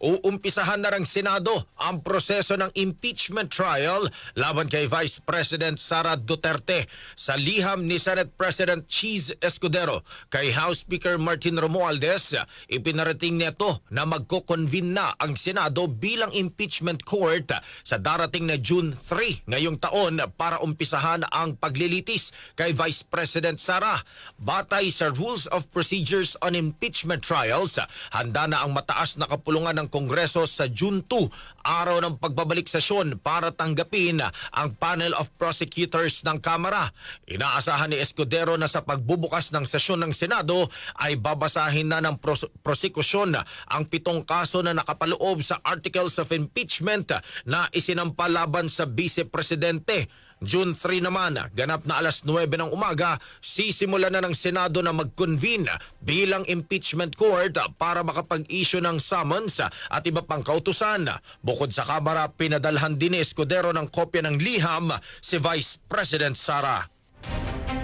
uumpisahan na ng Senado ang proseso ng impeachment trial laban kay Vice President Sara Duterte sa liham ni Senate President Cheese Escudero kay House Speaker Martin Romualdez ipinarating nito na magko-convene na ang Senado bilang impeachment court sa darating na June 3 ngayong taon para umpisahan ang paglilitis kay Vice President Sara. Batay sa Rules of Procedures on Impeachment Trials, handa na ang mataas na kapulungan ng Kongreso sa June 2, araw ng pagbabalik sesyon para tanggapin ang panel of prosecutors ng Kamara. Inaasahan ni Escudero na sa pagbubukas ng sesyon ng Senado ay babasahin na ng pros- prosekusyon ang pitong kaso na nakapaloob sa Articles of Impeachment na isinampa laban sa Vice Presidente. June 3 naman, ganap na alas 9 ng umaga, sisimula na ng Senado na mag-convene bilang impeachment court para makapag-issue ng summons at iba pang kautusan. Bukod sa Kamara, pinadalhan din ni Escudero ng kopya ng liham si Vice President Sara.